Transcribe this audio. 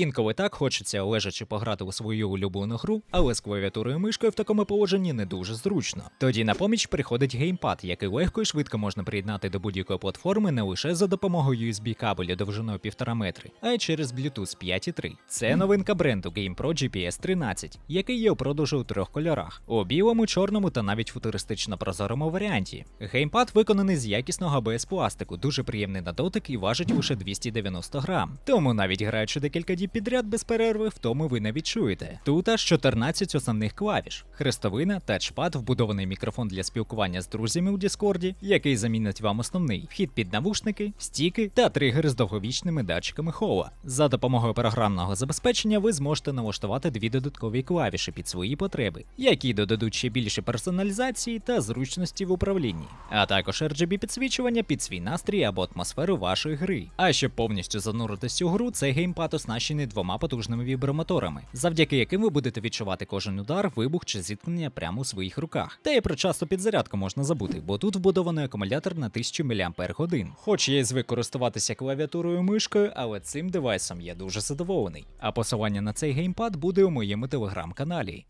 Інколи так хочеться лежачи пограти у свою улюблену гру, але з клавіатурою мишкою в такому положенні не дуже зручно. Тоді на поміч приходить геймпад, який легко і швидко можна приєднати до будь-якої платформи не лише за допомогою USB кабелю довжиною 1,5 метри, а й через Bluetooth 5.3. Це новинка бренду GamePro GPS 13, який є у продажу у трьох кольорах: у білому, чорному та навіть футуристично прозорому варіанті. Геймпад виконаний з якісного ABS пластику, дуже приємний на дотик і важить лише 290 грам. Тому навіть граючи декілька діб підряд без перерви, втому ви не відчуєте. Тут аж 14 основних клавіш: хрестовина, тачпад, вбудований мікрофон для спілкування з друзями у Діскорді, який замінить вам основний, вхід під навушники, стіки та тригер з довговічними датчиками хола. За допомогою програмного забезпечення ви зможете налаштувати дві додаткові клавіші під свої потреби, які додадуть ще більше персоналізації та зручності в управлінні, а також RGB підсвічування під свій настрій або атмосферу вашої гри. А щоб повністю зануритись у гру, цей геймпад оснащений двома потужними вібромоторами, завдяки яким ви будете відчувати кожен удар, вибух чи зіткнення прямо у своїх руках. Та і про часту підзарядку можна забути, бо тут вбудований акумулятор на 1000 мАч. Хоч я й звик користуватися клавіатурою і мишкою, але цим девайсом я дуже задоволений. А посилання на цей геймпад буде у моєму телеграм-каналі.